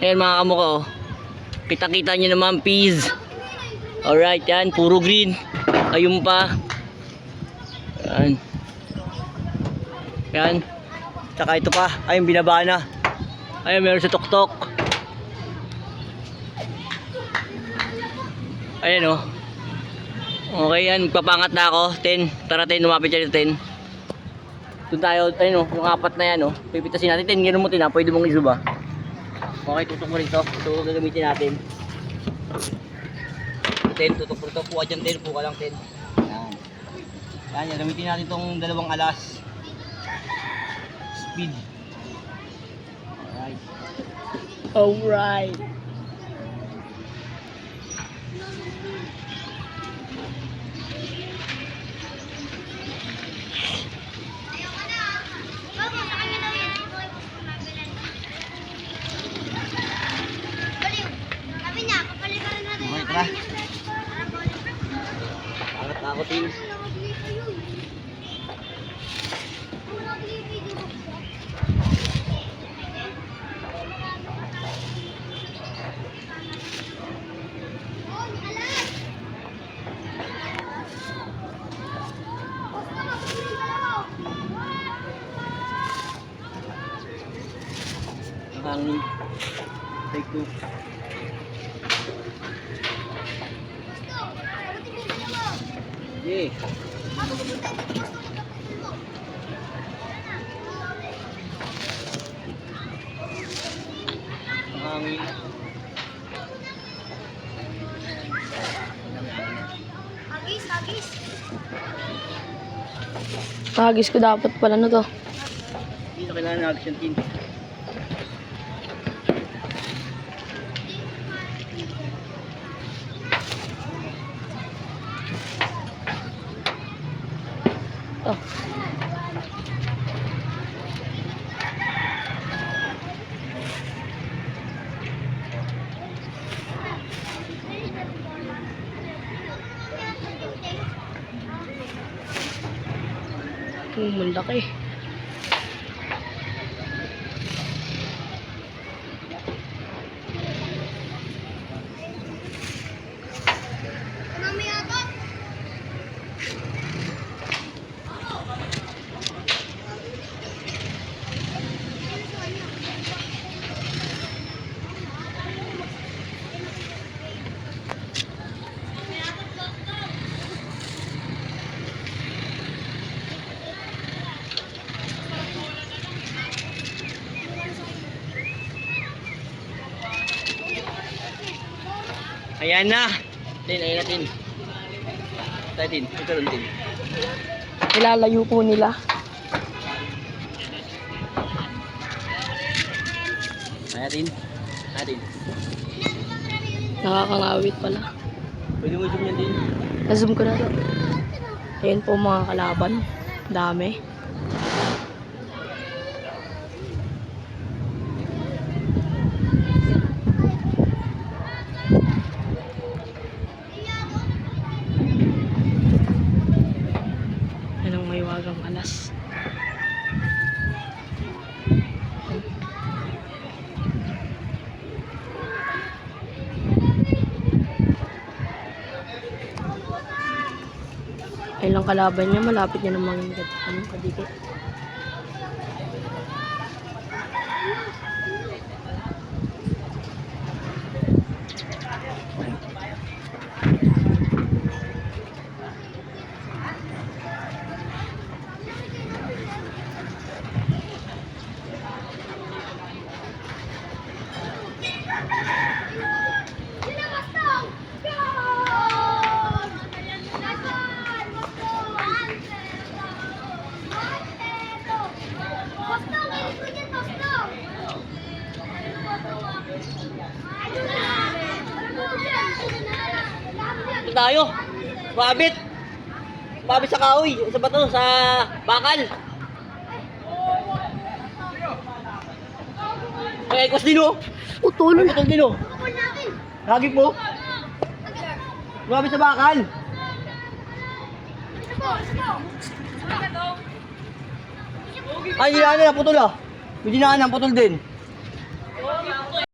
Ayan mga kamuka oh. Kita-kita nyo naman peas. Alright yan, puro green. Ayun pa. Yan. Yan. Tsaka ito pa. Ayun, binaba na. Ayun, meron sa tuktok. Ayan oh. Okay yan, magpapangat na ako. 10. Tara 10, lumapit yan sa 10. Doon tayo, ayun oh, yung apat na yan oh. Pipitasin natin 10, gano'n mo 10 ha, pwede mong isuba. Okay, tutok mo rito. Ito gagamitin natin. 10, tutok mo rito. Kuha dyan 10, puka lang 10. Yan. Yan, yan. Gamitin natin itong dalawang alas. Speed. Alright. Alright. Okay, tara. Pangat na ako, team. Ang. Take two. Yeah. Ang. Agis, agis. Hagis ko dapat pala na to. Hindi na kailangan ng action team. To. Hmm, malaki. Mamaya to. Ayan na. Tin, ayan natin. Tayo tin, ito rin tin. Ilalayo po nila. Ayan natin. Natin. Nakakangawit pala. Pwede mo zoom yan din. Na-zoom ko na. Ayan po mga kalaban. Dami. Yan ang alas. Ayun lang kalaban niya, malapit niya namang ano, kadikit. Sino bastong? Ito tayo. Mabit. Mabit sa kahoy. Sa bato, sa bakal. Ikwas din oh. Utol! Putol din oh. Hagip mo. Mabit sa bakal. Po, po! Ay, hindi na, putol ah. Hindi na, putol din.